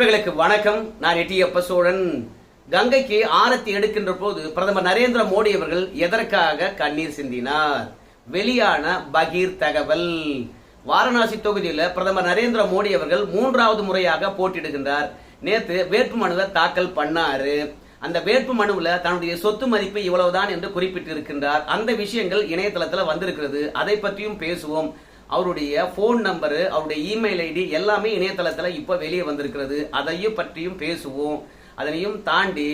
நண்பர்களுக்கு வணக்கம். நான் எட்டியப்ப சோழன் கங்கைக்கு ஆரத்தி எடுக்கின்ற போது பிரதமர் நரேந்திர மோடி அவர்கள் எதற்காக கண்ணீர் சிந்தினார்? வெளியான பகீர் தகவல். வாரணாசி தொகுதியில் பிரதமர் நரேந்திர மோடி அவர்கள் மூன்றாவது முறையாக போட்டியிடுகின்றார். நேத்து வேட்புமனுவை தாக்கல் பண்ணாரு. அந்த வேட்பு மனுவில் தன்னுடைய சொத்து மதிப்பு இவ்வளவுதான் என்று குறிப்பிட்டிருக்கின்றார். அந்த விஷயங்கள் இணையதளத்துல வந்திருக்கிறது. அதை பற்றியும் பேசுவோம். அவருடைய ஃபோன் நம்பரு அவருடைய இமெயில் ஐடி எல்லாமே இணையதளத்தில் இப்போ வெளியே வந்திருக்கிறது. அதையும் பற்றியும் பேசுவோம். அதனையும் தாண்டி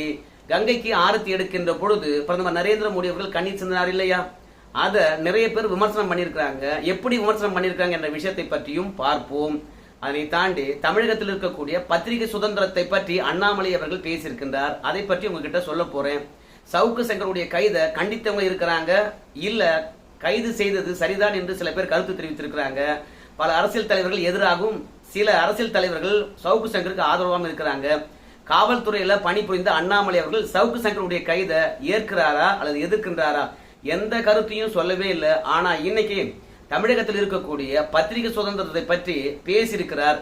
கங்கைக்கு ஆரத்தி எடுக்கின்ற பொழுது பிரதமர் நரேந்திர மோடி அவர்கள் கண்ணி சிந்தினார் இல்லையா? அதை நிறைய பேர் விமர்சனம் பண்ணியிருக்கிறாங்க. எப்படி விமர்சனம் பண்ணியிருக்காங்க என்ற விஷயத்தை பற்றியும் பார்ப்போம். அதனை தாண்டி தமிழகத்தில் இருக்கக்கூடிய பத்திரிகை சுதந்திரத்தை பற்றி அண்ணாமலை அவர்கள் பேசியிருக்கின்றார். அதை பற்றி உங்ககிட்ட சொல்ல போறேன். சவுக்கு சங்கருடைய கைதை கண்டித்தவங்க இருக்கிறாங்க. இல்லை கைது செய்தது சரிதான் என்று சில பேர் கருத்து தெரிவித்திருக்கிறாங்க. பல அரசியல் தலைவர்கள் எதிராகவும் சில அரசியல் தலைவர்கள் சவுக்கு சங்கருக்கு ஆதரவாகவும் இருக்கிறாங்க. காவல்துறையில பணிபுரிந்த அண்ணாமலை அவர்கள் சவுக்கு சங்கருடைய கைதை ஏற்கிறாரா அல்லது எதிர்க்கின்றாரா? எந்த கருத்தையும் சொல்லவே இல்லை. ஆனா இன்னைக்கு தமிழகத்தில் இருக்கக்கூடிய பத்திரிகை சுதந்திரத்தை பற்றி பேசியிருக்கிறார்.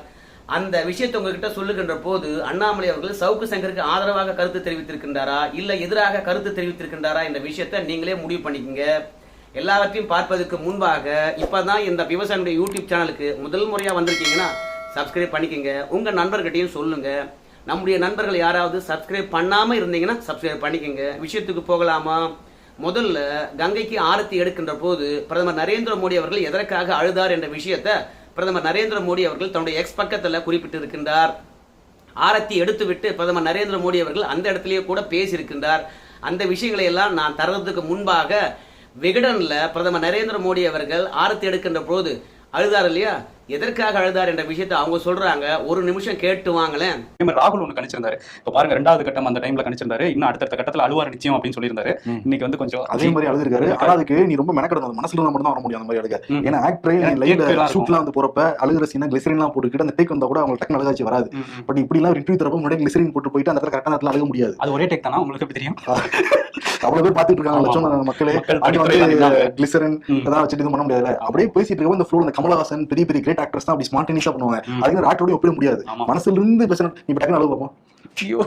அந்த விஷயத்தை உங்ககிட்ட சொல்லுகின்ற போது அண்ணாமலை அவர்கள் சவுக்கு சங்கருக்கு ஆதரவாக கருத்து தெரிவித்திருக்கின்றாரா? இல்ல எதிராக கருத்து தெரிவித்திருக்கின்றாரா என்ற விஷயத்தை நீங்களே முடிவு பண்ணிக்கங்க. எல்லாவற்றையும் பார்ப்பதற்கு முன்பாக இப்பதான் இந்த விவசாயினுடைய யூடியூப் சேனலுக்கு முதல் முறையாக வந்திருக்கீங்கன்னா சப்ஸ்கிரைப் பண்ணிக்கங்க. உங்கள் நண்பர்கிட்டையும் சொல்லுங்க. நம்முடைய நண்பர்கள் யாராவது சப்ஸ்கிரைப் பண்ணாமல் இருந்தீங்கன்னா சப்ஸ்கிரைப் பண்ணிக்கோங்க. விஷயத்துக்கு போகலாமா? முதல்ல கங்கைக்கு ஆரத்தி எடுக்கின்ற போது பிரதமர் நரேந்திர மோடி அவர்கள் எதற்காக அழுதார் என்ற விஷயத்தை பிரதமர் நரேந்திர மோடி அவர்கள் தன்னுடைய எக்ஸ் பக்கத்துல குறிப்பிட்டிருக்கின்றார். ஆரத்தி எடுத்துவிட்டு பிரதமர் நரேந்திர மோடி அவர்கள் அந்த இடத்துலயே கூட பேசியிருக்கின்றார். அந்த விஷயங்களை எல்லாம் நான் தரதுக்கு முன்பாக விகடன்ல பிரதமர் நரேந்திர மோடி அவர்கள் ஆரத்தி எடுக்கின்ற போது அழுதார் இல்லையா? எதற்காக அழுதார் என்ற விஷயத்தை அவங்க சொல்றாங்க. ஒரு நிமிஷம் கேட்டு வாங்களேன். ராகுல் ஒன்று கணிச்சிருந்தாரு. இப்போ பாருங்க ரெண்டாவது கட்டம் அந்த டைம்ல கணிச்சிருந்தாரு. இன்னும் அடுத்தடுத்த கட்டத்துல அழுவார் நிச்சயம் அப்படின்னு சொல்லியிருந்தாரு. இன்னைக்கு வந்து கொஞ்சம் அதே மாதிரி அழுதுருக்காரு. ஆனா அதுக்கு நீ ரொம்ப மெனக்கடணும். அது மனசுல மட்டும் தான் வர முடியும் அந்த மாதிரி அழுக. ஏன்னா ஆக்டரே எல்லாம் ஷூட்லாம் வந்து போறப்ப அழுகிற சீனா கிளிசரின் எல்லாம் போட்டுக்கிட்டு அந்த டேக் வந்தா கூட அவங்க டக்கு அழுகாச்சு வராது. பட் இப்படி எல்லாம் ரிவ்யூ தரப்ப முன்னாடி கிளிசரின் போட்டு போயிட்டு அந்த இடத்துல கரெக்டான இடத்துல அழுக முடியாது. அது ஒரே டேக் தானா? உங்களுக்கு எப்படி தெரியும்? அவ்வளவு பேர் பாத்துட்டு இருக்காங்க லட்சம் மக்களே. அது வந்து. கிளிசரின். இதெல்லாம் வச்சுட்டு இது பண்ண முடியாது அப்படியே பேசிட்டு இருக்கப்ப இந்த ஃப்ளோர் இந்த கமலஹாசன் பெரிய பெரிய கிரேட் ஆக்டர்ஸ் தான் அப்படி ஸ்மார்டனிஸா பண்ணுவாங்க. அதுக்கு ஆக்டரோட ஒப்பிட முடியாது. மனசுல இருந்து பேசணும் இப்ப டக்குனு அழுக பார்ப்போம் ஐயோ,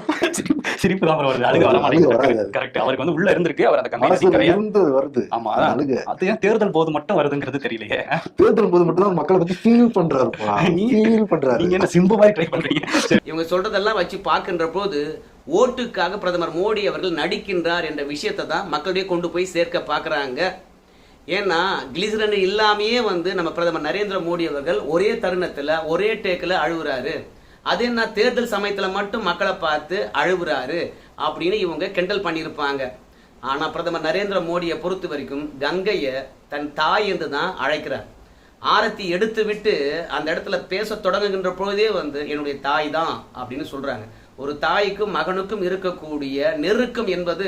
சிரிப்பு- தான் வருது அழுக வர. மாட்டேங்குது. கரெக்ட் அவருக்கு வந்து உள்ள இருந்திருக்கு அவர் அந்த கம்பெனி இருந்து வருது. ஆமா. அழுக. அது ஏன் தேர்தல் போது மட்டும் வருதுங்கிறது தெரியலையே. தேர்தல் போது மட்டும் தான் மக்களை பத்தி ஃபீல் பண்றாருப்பா நீ- ஃபீல் பண்றாரு. நீங்க என்ன சிம்பு மாதிரி ட்ரை பண்றீங்க. இவங்க சொல்றதெல்லாம் வச்சு பார்க்கின்ற போது ஓட்டுக்காக பிரதமர் மோடி அவர்கள் நடிக்கின்றார் என்ற விஷயத்தை தான் மக்களிடையே கொண்டு போய் சேர்க்க பார்க்குறாங்க. ஏன்னா கிளிசரன் இல்லாமையே வந்து நம்ம பிரதமர் நரேந்திர மோடி அவர்கள் ஒரே தருணத்தில் ஒரே டேக்கில் அழுகுறாரு. அது என்ன தேர்தல் சமயத்தில் மட்டும் மக்களை பார்த்து அழுகுறாரு அப்படின்னு இவங்க கிண்டல் பண்ணியிருப்பாங்க. ஆனால் பிரதமர் நரேந்திர மோடியை பொறுத்த வரைக்கும் கங்கையை தன் தாய் என்று தான் அழைக்கிறார். ஆரத்தி எடுத்து விட்டு அந்த இடத்துல பேச தொடங்குகின்ற பொழுதே வந்து என்னுடைய தாய் தான் அப்படின்னு சொல்கிறாங்க ஒரு தாய்க்கும் மகனுக்கும் இருக்கக்கூடிய நெருக்கம் என்பது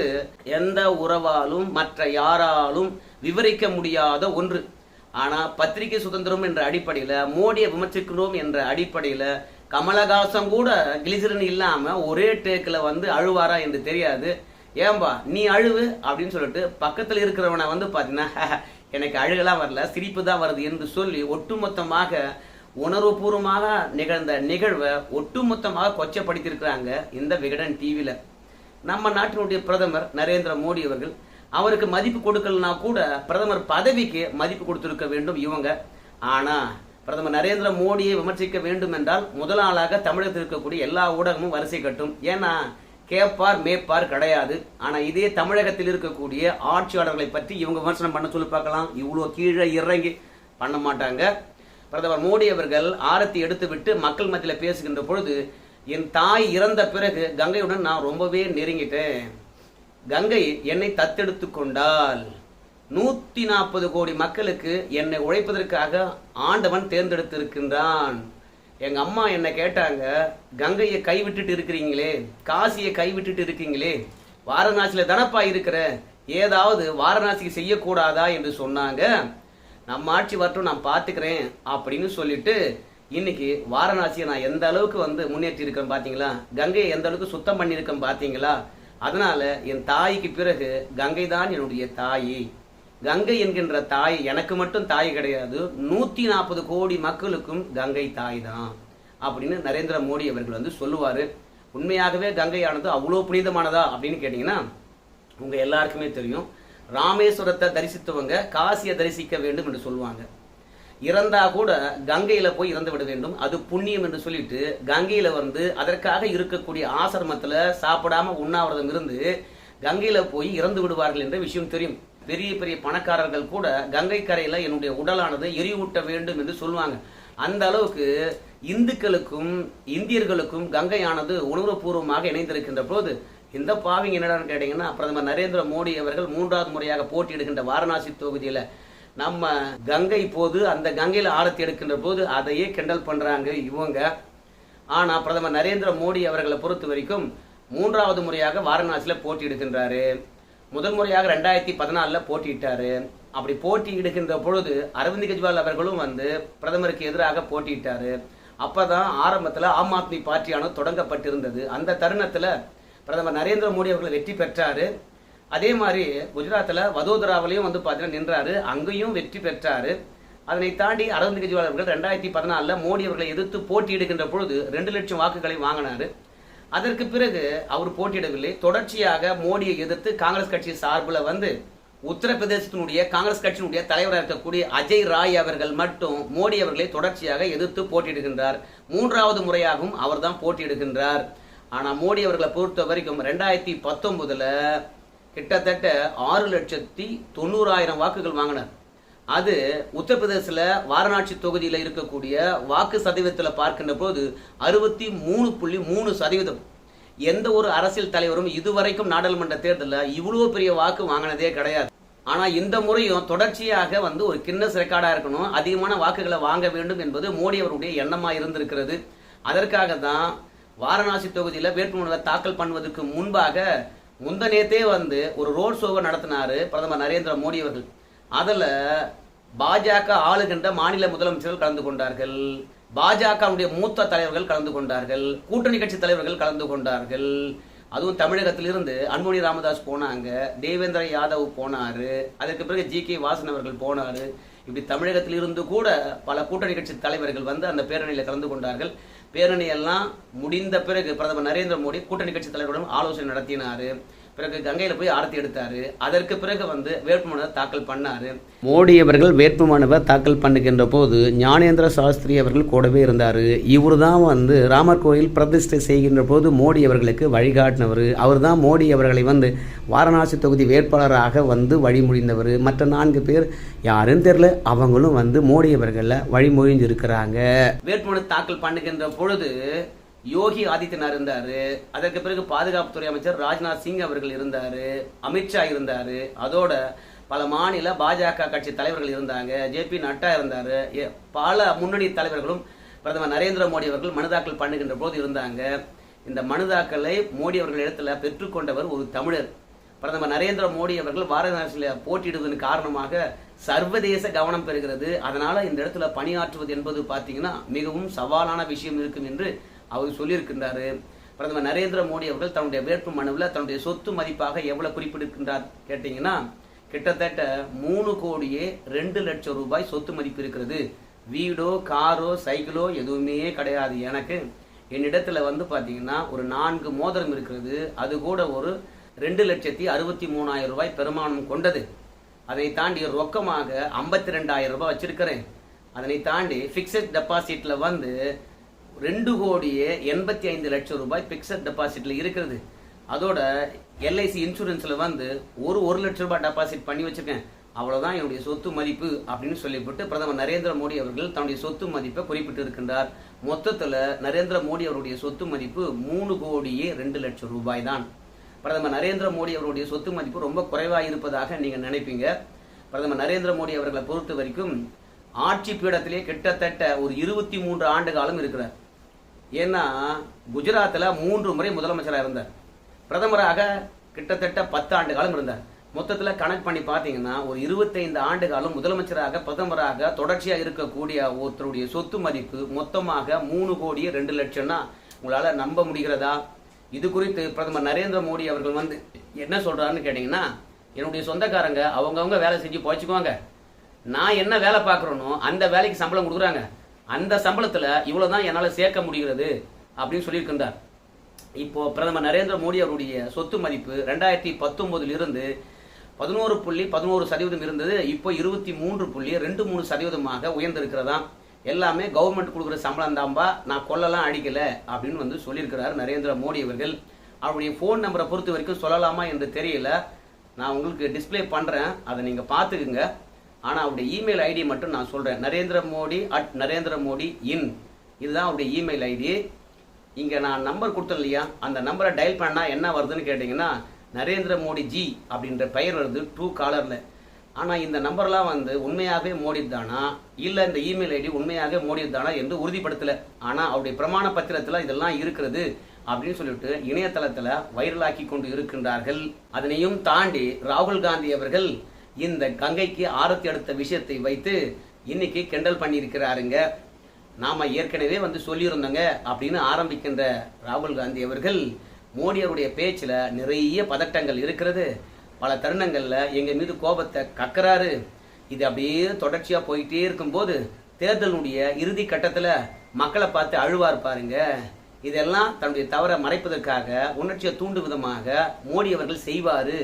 எந்த உறவாலும் மற்ற யாராலும் விவரிக்க முடியாத ஒன்று. ஆனா பத்திரிகை சுதந்திரம் என்ற அடிப்படையில மோடியை விமர்சிக்கிறோம் என்ற அடிப்படையில கமலஹாசன் கூட கிளிசரன் இல்லாம ஒரே டேக்கில் வந்து அழுவாரா என்று தெரியாது. ஏம்பா நீ அழுவு அப்படின்னு சொல்லிட்டு பக்கத்தில் இருக்கிறவனை வந்து பார்த்தீங்கன்னா எனக்கு அழுகலாம் வரல சிரிப்பு தான் வருது என்று சொல்லி ஒட்டுமொத்தமாக உணர்வுபூர்வமாக நிகழ்ந்த நிகழ்வை ஒட்டுமொத்தமாக கொச்சப்படுத்தியிருக்கிறாங்க இந்த விகடன் டிவியில் நம்ம நாட்டினுடைய பிரதமர் நரேந்திர மோடி அவர்கள் அவருக்கு மதிப்பு கொடுக்கலனா கூட பிரதமர் பதவிக்கு மதிப்பு கொடுத்திருக்க வேண்டும் இவங்க. ஆனால் பிரதமர் நரேந்திர மோடியை விமர்சிக்க வேண்டும் என்றால் முதல் ஆளாக தமிழகத்தில் இருக்கக்கூடிய எல்லா ஊடகமும் வரிசை கட்டும். ஏன்னா கேப்பார் மேப்பார் கிடையாது. ஆனால் இதே தமிழகத்தில் இருக்கக்கூடிய ஆட்சியாளர்களை பற்றி இவங்க விமர்சனம் பண்ண சொல்லி பார்க்கலாம். இவ்வளோ கீழே இறங்கி பண்ண மாட்டாங்க. பிரதமர் மோடி அவர்கள் ஆரத்தி எடுத்துவிட்டு மக்கள் மத்தியில் பேசுகின்ற பொழுது என் தாய் இறந்த பிறகு கங்கையுடன் நான் ரொம்பவே நெருங்கிட்டேன். கங்கை என்னை தத்தெடுத்து கொண்டால் நூத்தி நாற்பது கோடி மக்களுக்கு என்னை உழைப்பதற்காக ஆண்டவன் தேர்ந்தெடுத்திருக்கின்றான். எங்க அம்மா என்னை கேட்டாங்க கங்கையை கைவிட்டுட்டு இருக்கிறீங்களே காசியை கைவிட்டுட்டு இருக்கீங்களே வாரணாசியில தனப்பா இருக்கிற ஏதாவது வாரணாசிக்கு செய்யக்கூடாதா? என்று சொன்னாங்க. நம்ம ஆட்சி வரட்டும் நான் பார்த்துக்கிறேன் அப்படின்னு சொல்லிட்டு இன்னைக்கு வாரணாசியை நான் எந்த அளவுக்கு வந்து முன்னேற்றி இருக்கேன் பார்த்தீங்களா கங்கையை எந்த அளவுக்கு சுத்தம் பண்ணியிருக்கேன் பார்த்தீங்களா அதனால என் தாய்க்கு பிறகு கங்கை தான் என்னுடைய தாய். கங்கை என்கின்ற தாய் எனக்கு மட்டும் தாய் கிடையாது. நூத்தி நாற்பது கோடி மக்களுக்கும் கங்கை தாய் தான் அப்படின்னு நரேந்திர மோடி அவர்கள் வந்து சொல்லுவார். உண்மையாகவே கங்கையானது அவ்வளோ புனிதமானதா அப்படின்னு கேட்டிங்கன்னா உங்க எல்லாருக்குமே தெரியும். ராமேஸ்வரத்தை தரிசித்தவங்க காசியை தரிசிக்க வேண்டும் என்று சொல்லுவாங்க. இறந்தா கூட கங்கையில போய் இறந்து விட வேண்டும். அது புண்ணியம் என்று சொல்லிட்டு கங்கையில வந்து அதற்காக இருக்கக்கூடிய ஆசிரமத்துல சாப்பிடாம உண்ணாவிரதம் இருந்து கங்கையில போய் இறந்து விடுவார்கள் என்ற விஷயம் தெரியும். பெரிய பெரிய பணக்காரர்கள் கூட கங்கை கரையில என்னுடைய உடலானது எரியூட்ட வேண்டும் என்று சொல்லுவாங்க. அந்த அளவுக்கு இந்துக்களுக்கும் இந்தியர்களுக்கும் கங்கையானது உணர்வுபூர்வமாக இணைந்திருக்கின்ற போது இந்த பாவிங்க என்னடான்னு கேட்டிங்கன்னா பிரதமர் நரேந்திர மோடி அவர்கள் மூன்றாவது முறையாக போட்டியிடுகின்ற வாரணாசி தொகுதியில் நம்ம கங்கை போது அந்த கங்கையில் ஆரத்தி எடுக்கின்ற போது அதையே கிண்டல் பண்ணுறாங்க இவங்க. ஆனால் பிரதமர் நரேந்திர மோடி அவர்களை பொறுத்த வரைக்கும் மூன்றாவது முறையாக வாரணாசியில் போட்டியிடுகின்றாரு. முதல் முறையாக ரெண்டாயிரத்தி பதினாலில் போட்டியிட்டாரு. அப்படி போட்டியிடுகின்ற பொழுது அரவிந்த் கெஜ்ரிவால் அவர்களும் வந்து பிரதமருக்கு எதிராக போட்டியிட்டாரு. அப்பதான் ஆரம்பத்தில் ஆம் ஆத்மி பார்ட்டியானது தொடங்கப்பட்டிருந்தது. அந்த தருணத்தில் பிரதமர் நரேந்திர மோடி அவர்கள் வெற்றி பெற்றாரு. அதே மாதிரி குஜராத்தில் வதோதராவிலையும் வந்து பார்த்தீங்கன்னா நின்றாரு. அங்கேயும் வெற்றி பெற்றாரு. அதனை தாண்டி அரவிந்த் கெஜ்ரிவால் அவர்கள் ரெண்டாயிரத்தி பதினாலில் மோடி அவர்களை எதிர்த்து போட்டியிடுகின்ற பொழுது ரெண்டு லட்சம் வாக்குகளை வாங்கினாரு. அதற்கு பிறகு அவர் போட்டியிடவில்லை. தொடர்ச்சியாக மோடியை எதிர்த்து காங்கிரஸ் கட்சி சார்பில் வந்து உத்தரப்பிரதேசத்தினுடைய காங்கிரஸ் கட்சியினுடைய தலைவராக இருக்கக்கூடிய அஜய் ராய் அவர்கள் மட்டும் மோடி அவர்களை தொடர்ச்சியாக எதிர்த்து போட்டியிடுகின்றார். மூன்றாவது முறையாகவும் அவர்தான் போட்டியிடுகின்றார். ஆனால் மோடி அவர்களை பொறுத்த வரைக்கும் ரெண்டாயிரத்தி பத்தொன்பதில் கிட்டத்தட்ட ஆறு லட்சத்தி தொண்ணூறாயிரம் வாக்குகள் வாங்கினார். அது உத்தரப்பிரதேசில் வாரணாசி தொகுதியில் இருக்கக்கூடிய வாக்கு சதவீதத்தில் பார்க்கின்ற போது அறுபத்தி மூணு புள்ளி மூணு சதவீதம். எந்த ஒரு அரசியல் தலைவரும் இதுவரைக்கும் நாடாளுமன்ற தேர்தலில் இவ்வளோ பெரிய வாக்கு வாங்கினதே கிடையாது. ஆனால் இந்த முறையும் தொடர்ச்சியாக வந்து ஒரு கின்னஸ் ரெக்கார்டாக இருக்கணும். அதிகமான வாக்குகளை வாங்க வேண்டும் என்பது மோடி அவருடைய எண்ணமாக இருந்திருக்கிறது. அதற்காக தான் வாரணாசி தொகுதியில் வேட்புமனுவை தாக்கல் பண்ணுவதற்கு முன்பாக முந்தனேத்தே வந்து ஒரு ரோட் ஷோவை நடத்தினார் பிரதமர் நரேந்திர மோடி அவர்கள். அதில் பாஜக ஆளுகின்ற மாநில முதலமைச்சர்கள் கலந்து கொண்டார்கள். பாஜகவுடைய மூத்த தலைவர்கள் கலந்து கொண்டார்கள். கூட்டணி கட்சி தலைவர்கள் கலந்து கொண்டார்கள். அதுவும் தமிழகத்திலிருந்து அன்புமணி ராமதாஸ் போனாங்க தேவேந்திர யாதவ் போனாரு. அதற்கு பிறகு ஜி கே வாசன் அவர்கள் போனார். இப்படி தமிழகத்திலிருந்து கூட பல கூட்டணி கட்சி தலைவர்கள் வந்து அந்த பேரணியில் கலந்து கொண்டார்கள். பேரணியெல்லாம் முடிந்த பிறகு பிரதமர் நரேந்திர மோடி கூட்டணி கட்சி தலைவருடன் ஆலோசனை நடத்தினார். பிறகு கங்கையில போய் ஆரத்தி எடுத்தாரு. அதற்கு பிறகு வந்து வேட்புமனுவை தாக்கல் பண்ணாரு. மோடி அவர்கள் வேட்புமனுவை தாக்கல் பண்ணுகின்ற போது ஞானேந்திர சாஸ்திரி அவர்கள் கூடவே இருந்தார். இவர் தான் வந்து ராமர் கோயில் பிரதிஷ்டை செய்கின்ற போது மோடி அவர்களுக்கு வழிகாட்டினவர். அவர் தான் மோடி அவர்களை வந்து வாரணாசி தொகுதி வேட்பாளராக வந்து வழிமொழிந்தவர். மற்ற நான்கு பேர் யாருன்னு தெரியல அவங்களும் வந்து மோடி அவர்களை வழிமொழிஞ்சிருக்கிறாங்க. வேட்புமனு தாக்கல் பண்ணுகின்ற பொழுது யோகி ஆதித்யநாத் இருந்தார். அதற்கு பிறகு பாதுகாப்புத்துறை அமைச்சர் ராஜ்நாத் சிங் அவர்கள் இருந்தார். அமித்ஷா இருந்தார். அதோட பல மாநில பாஜக கட்சி தலைவர்கள் இருந்தாங்க. ஜே பி நட்டா இருந்தார். பல முன்னணி தலைவர்களும் பிரதமர் நரேந்திர மோடி அவர்கள் மனுதாக்கல் பண்ணுகின்ற போது இருந்தாங்க. இந்த மனுதாக்கலை மோடி அவர்கள் இடத்துல பெற்றுக்கொண்டவர் ஒரு தமிழர். பிரதமர் நரேந்திர மோடி அவர்கள் வாரணாசியில் போட்டியிடுவதன் காரணமாக சர்வதேச கவனம் பெறுகிறது. அதனால இந்த இடத்துல பணியாற்றுவது என்பது பார்த்தீங்கன்னா மிகவும் சவாலான விஷயம் இருக்கும் என்று அவர் சொல்லியிருக்கின்றாரு. பிரதமர் நரேந்திர மோடி அவர்கள் தன்னுடைய வேட்பு மனுவில் தன்னுடைய சொத்து மதிப்பாக எவ்வளவு குறிப்பிட்டிருக்கின்றார் கேட்டீங்கன்னா கிட்டத்தட்ட மூணு கோடியே ரெண்டு லட்சம் ரூபாய் சொத்து மதிப்பு இருக்கிறது. வீடோ காரோ சைக்கிளோ எதுவுமே கிடையாது. எனக்கு என்னிடத்துல வந்து பார்த்தீங்கன்னா ஒரு நான்கு மோதிரம் இருக்கிறது. அது கூட ஒரு ரெண்டு லட்சத்தி அறுபத்தி மூணாயிரம் ரூபாய் பெருமானம் கொண்டது. அதை தாண்டி ரொக்கமாக ஐம்பத்தி ரெண்டாயிரம் ரூபாய் வச்சிருக்கிறேன். அதனை தாண்டி ஃபிக்ஸட் டெபாசிட்ல வந்து ரெண்டு கோடியே எண்பத்தி ஐந்து லட்சம் ரூபாய் பிக்சட் டெபாசிட்ல இருக்கிறது அதோட எல்ஐசி இன்சூரன்ஸ்ல வந்து ஒரு ஒரு லட்சம் ரூபாய் டெபாசிட் பண்ணி வச்சிருக்கேன். அவ்வளவுதான் என்னுடைய சொத்து மதிப்பு அப்படின்னு சொல்லிவிட்டு பிரதமர் நரேந்திர மோடி அவர்கள் தன்னுடைய சொத்து மதிப்பை குறிப்பிட்டு இருக்கின்றார். மொத்தத்துல நரேந்திர மோடி அவருடைய சொத்து மதிப்பு மூணு கோடியே ரெண்டு லட்சம் ரூபாய் தான். பிரதமர் நரேந்திர மோடி அவருடைய சொத்து மதிப்பு ரொம்ப குறைவாக இருப்பதாக நீங்க நினைப்பீங்க. பிரதமர் நரேந்திர மோடி அவர்களை பொறுத்த வரைக்கும் ஆட்சி பீடத்திலே கிட்டத்தட்ட ஒரு இருபத்தி மூன்று ஆண்டு காலம் இருக்கிறார். ஏன்னா குஜராத்தில் மூன்று முறை முதலமைச்சராக இருந்தார். பிரதமராக கிட்டத்தட்ட பத்து ஆண்டு காலம் இருந்தார். மொத்தத்தில் கணக்கு பண்ணி பார்த்தீங்கன்னா ஒரு இருபத்தைந்து ஆண்டு காலம் முதலமைச்சராக பிரதமராக தொடர்ச்சியாக இருக்கக்கூடிய ஒருத்தருடைய சொத்து மதிப்பு மொத்தமாக மூணு கோடி ரெண்டு லட்சம்னா உங்களால் நம்ப முடிகிறதா? இது குறித்து பிரதமர் நரேந்திர மோடி அவர்கள் வந்து என்ன சொல்கிறாருன்னு கேட்டிங்கன்னா என்னுடைய சொந்தக்காரங்க அவங்கவுங்க வேலை செஞ்சு பழச்சிக்குவாங்க. நான் என்ன வேலை பார்க்குறேனோ அந்த வேலைக்கு சம்பளம் கொடுக்குறாங்க. அந்த சம்பளத்தில் இவ்வளோ தான் என்னால் சேர்க்க முடிகிறது அப்படின்னு சொல்லியிருக்கின்றார். இப்போ பிரதமர் நரேந்திர மோடி அவருடைய சொத்து மதிப்பு ரெண்டாயிரத்தி பத்தொன்பதுல இருந்து பதினோரு புள்ளி பதினோரு சதவீதம் இருந்தது இப்போ இருபத்தி மூன்று புள்ளி ரெண்டு மூணு சதவீதமாக உயர்ந்திருக்கிறதா? எல்லாமே கவர்மெண்ட் கொடுக்குற சம்பளம் தான்பா நான் கொல்லலாம் அடிக்கல அப்படின்னு வந்து சொல்லியிருக்கிறார் நரேந்திர மோடி அவர்கள். அவருடைய ஃபோன் நம்பரை பொறுத்த வரைக்கும் சொல்லலாமா என்று தெரியல. நான் உங்களுக்கு டிஸ்பிளே பண்ணுறேன் அதை நீங்கள் பார்த்துக்குங்க. ஆனால் அவருடைய இமெயில் ஐடி மட்டும் நான் சொல்கிறேன் நரேந்திர மோடி அட் நரேந்திர மோடி இன் இதுதான் அவருடைய இமெயில் ஐடி இங்கே நான் நம்பர் கொடுத்தேன் இல்லையா? அந்த நம்பரை டயல் பண்ணால் என்ன வருதுன்னு கேட்டிங்கன்னா நரேந்திர மோடி ஜி அப்படின்ற பெயர் வருது ட்ரூ காலரில் ஆனால் இந்த நம்பர்லாம் வந்து உண்மையாகவே மோடி தானா இந்த இமெயில் ஐடி உண்மையாகவே மோடி தானா என்று உறுதிப்படுத்தலை. ஆனால் அவருடைய பிரமாண பத்திரத்தில் இதெல்லாம் இருக்கிறது அப்படின்னு சொல்லிட்டு இணையதளத்தில் வைரலாக்கி கொண்டு இருக்கின்றார்கள். அதனையும் தாண்டி ராகுல் காந்தி அவர்கள் இந்த கங்கைக்கு ஆரத்தி எடுத்த விஷயத்தை வைத்து இன்னைக்கு கிண்டல் பண்ணியிருக்கிறாருங்க. நாம் ஏற்கனவே வந்து சொல்லியிருந்தோங்க அப்படின்னு ஆரம்பிக்கின்ற ராகுல் காந்தி அவர்கள் மோடியருடைய பேச்சில் நிறைய பதட்டங்கள் இருக்கிறது. பல தருணங்களில் எங்கள் மீது கோபத்தை கக்கறாரு. இது அப்படியே தொடர்ச்சியாக போயிட்டே இருக்கும்போது தேர்தலுடைய இறுதி கட்டத்தில் மக்களை பார்த்து அழுவார் பாருங்க. இதெல்லாம் தன்னுடைய தவறை மறைப்பதற்காக உணர்ச்சியை தூண்டும் விதமாக மோடி அவர்கள் செய்வார்.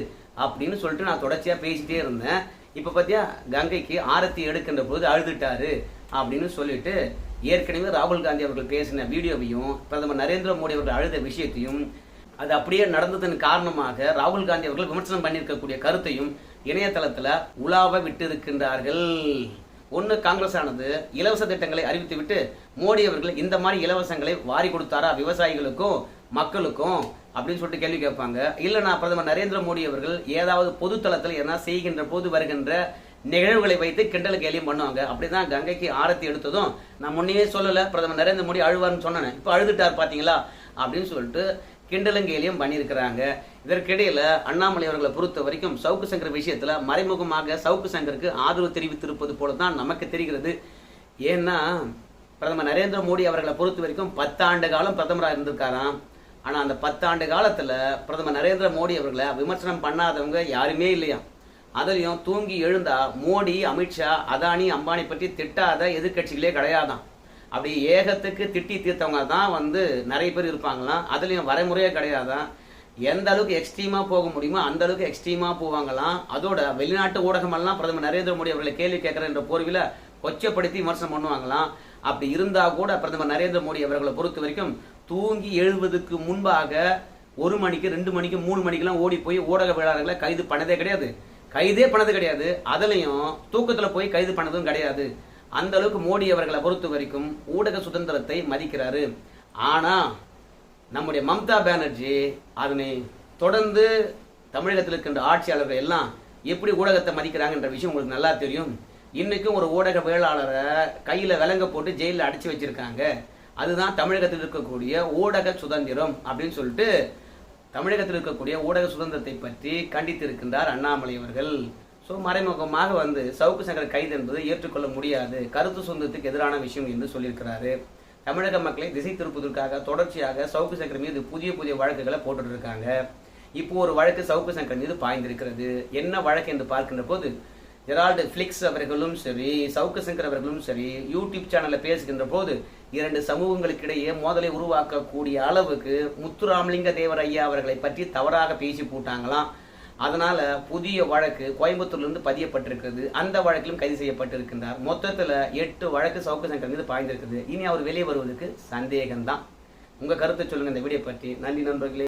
அப்படின்னு சொல்லிட்டு நான் தொடர்ச்சியாக பேசிட்டே இருந்தேன். இப்போ பார்த்தியா கங்கைக்கு ஆரத்தி எடுக்கின்ற போது அழுதுட்டாரு அப்படின்னு சொல்லிட்டு ஏற்கனவே ராகுல் காந்தி அவர்கள் பேசின வீடியோவையும் பிரதமர் நரேந்திர மோடி அவர்கள் அழுத விஷயத்தையும் அது அப்படியே நடந்ததன் காரணமாக ராகுல் காந்தி அவர்கள் விமர்சனம் பண்ணியிருக்கக்கூடிய கருத்தையும் இணையதளத்தில் உலாவ விட்டு இருக்கின்றார்கள் காங்கிரஸ் ஆனது இலவச திட்டங்களை அறிவித்துவிட்டு மோடி அவர்கள் இந்த மாதிரி இலவசங்களை வாரி கொடுத்தாரா? விவசாயிகளுக்கும் மக்களுக்கும் அப்படின்னு சொல்லிட்டு கேள்வி கேட்பாங்க. இல்லை நான் பிரதமர் நரேந்திர மோடி அவர்கள் ஏதாவது பொது தளத்தில் என்ன செய்கின்ற போது வருகின்ற நிகழ்வுகளை வைத்து கிண்டல் கேலியும் பண்ணுவாங்க. அப்படிதான் கங்கைக்கு ஆரத்தி எடுத்ததும் நான் முன்னே சொல்லலை பிரதமர் நரேந்திர மோடி அழுவார்னு சொன்னேன் இப்போ அழுதுட்டார் பார்த்தீங்களா அப்படின்னு சொல்லிட்டு கிண்டலும் கேலியும் பண்ணியிருக்கிறாங்க. இதற்கிடையில் அண்ணாமலை அவர்களை பொறுத்த வரைக்கும் சவுக்கு சங்கர் விஷயத்தில் மறைமுகமாக சவுக்கு சங்கருக்கு ஆதரவு தெரிவித்திருப்பது போல தான் நமக்கு தெரிகிறது. ஏன்னா பிரதமர் நரேந்திர மோடி அவர்களை பொறுத்த வரைக்கும் பத்தாண்டு காலம் பிரதமராக இருந்திருக்காராம். ஆனா அந்த பத்தாண்டு காலத்துல பிரதமர் நரேந்திர மோடி அவர்களை விமர்சனம் பண்ணாதவங்க யாருமே இல்லையா? அதுலயும் தூங்கி எழுந்தா மோடி அமித்ஷா அதானி அம்பானி பற்றி திட்டாத எதிர்க்கட்சிகளே கிடையாதான். அப்படி ஏகத்துக்கு திட்டி தீர்த்தவங்க தான் வந்து நிறைய பேர் இருப்பாங்களாம். அதுலயும் வரைமுறையே கிடையாதான் எந்த அளவுக்கு எக்ஸ்ட்ரீமா போக முடியுமோ அந்த அளவுக்கு எக்ஸ்ட்ரீமா போவாங்களாம். அதோட வெளிநாட்டு ஊடகமெல்லாம் பிரதமர் நரேந்திர மோடி அவர்களை கேள்வி கேட்கிற என்ற போர்வில கொச்சப்படுத்தி விமர்சனம் பண்ணுவாங்களாம். அப்படி இருந்தா கூட பிரதமர் நரேந்திர மோடி அவர்களை பொறுத்த வரைக்கும் தூங்கி எழுபதுக்கு முன்பாக ஒரு மணிக்கு ரெண்டு மணிக்கு மூணு மணிக்கெல்லாம் ஓடி போய் ஊடகவியலாளர்களை கைது பண்ணதே கிடையாது. கைதே பண்ணது கிடையாது. அதுலயும் தூக்கத்துல போய் கைது பண்ணதும் கிடையாது. அந்த அளவுக்கு மோடி அவர்களை பொறுத்த வரைக்கும் ஊடக சுதந்திரத்தை மதிக்கிறாரு. ஆனா நம்முடைய மம்தா பானர்ஜி அதனை தொடர்ந்து தமிழகத்தில் இருக்கின்ற ஆட்சியாளர்கள் எல்லாம் எப்படி ஊடகத்தை மதிக்கிறாங்கன்ற விஷயம் உங்களுக்கு நல்லா தெரியும். இன்னைக்கும் ஒரு ஊடகவியலாளரை கையில விலங்க போட்டு ஜெயிலில் அடைச்சி வச்சிருக்காங்க. அதுதான் தமிழகத்தில் இருக்கக்கூடிய ஊடக சுதந்திரம் அப்படின்னு சொல்லிட்டு தமிழகத்தில் இருக்கக்கூடிய ஊடக சுதந்திரத்தை பற்றி கண்டித்திருக்கின்றார் அண்ணாமலை அவர்கள். ஸோ மறைமுகமாக வந்து சவுக்கு சங்கர் கைது என்பது ஏற்றுக்கொள்ள முடியாது. கருத்து சுதந்திரத்துக்கு எதிரான விஷயம் என்று சொல்லியிருக்கிறாரு. தமிழக மக்களை திசை திருப்பதற்காக தொடர்ச்சியாக சவுக்கு சங்கர் மீது புதிய புதிய வழக்குகளை போட்டுட்டு இருக்காங்க. இப்போ ஒரு வழக்கு சவுக்கு சங்கர் மீது பாய்ந்திருக்கிறது. என்ன வழக்கு என்று பார்க்கின்ற போது ஜெரால்டு ஃபிளிக்ஸ் அவர்களும் சரி சவுக்கு சங்கர் அவர்களும் சரி யூடியூப் சேனலில் பேசுகின்ற போது இரண்டு சமூகங்களுக்கிடையே மோதலை உருவாக்கக்கூடிய அளவுக்கு முத்துராமலிங்க தேவர் ஐயா அவர்களை பற்றி தவறாக பேசி போட்டாங்களாம். அதனால புதிய வழக்கு கோயம்புத்தூர்லேருந்து பதியப்பட்டிருக்கிறது. அந்த வழக்கிலும் கைது செய்யப்பட்டிருக்கின்றார். மொத்தத்தில் எட்டு வழக்கு சவுக்கு சங்கர் மீது பாய்ந்திருக்குது. இனி அவர் வெளியே வருவதற்கு சந்தேகம்தான். உங்கள் கருத்தை சொல்லுங்கள் இந்த வீடியோ பற்றி. நன்றி நண்பர்களே.